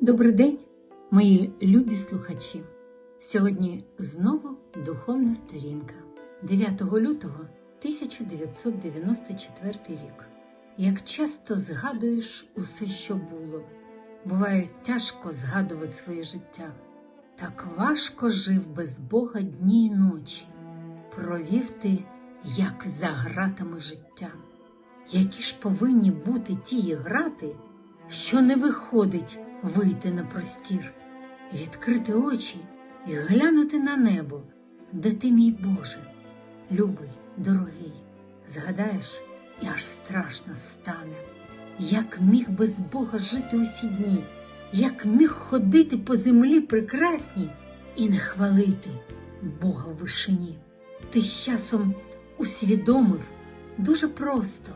Добрий день, мої любі слухачі. Сьогодні знову духовна сторінка 9 лютого 1994 рік. Як часто згадуєш усе, що було, буває тяжко згадувати своє життя. Так важко жив без Бога дні й ночі. Провів ти, як за гратами життя. Які ж повинні бути ті грати, що не виходить вийти на простір, відкрити очі і глянути на небо, де ти, мій Боже, любий, дорогий, згадаєш, і аж страшно стане, як міг без Бога жити усі дні, як міг ходити по землі прекрасній і не хвалити Бога в вишині. Ти з часом усвідомив дуже просто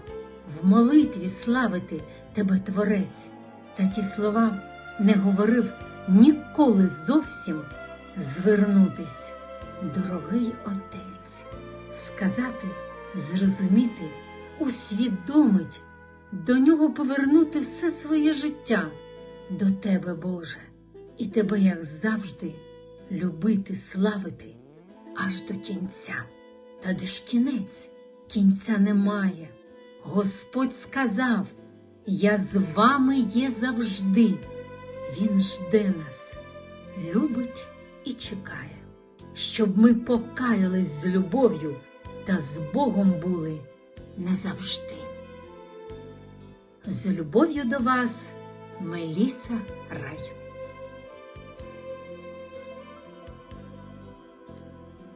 в молитві славити тебе Творець, та ті слова не говорив ніколи зовсім звернутись, дорогий отець, сказати, зрозуміти, усвідомить, до нього повернути все своє життя до тебе, Боже, і тебе, як завжди, любити, славити аж до кінця. Та де ж кінець? Кінця немає. Господь сказав, я з вами є завжди. Він жде нас, любить і чекає, щоб ми покаялись з любов'ю та з Богом були не завжди. З любов'ю до вас, Меліса Рай.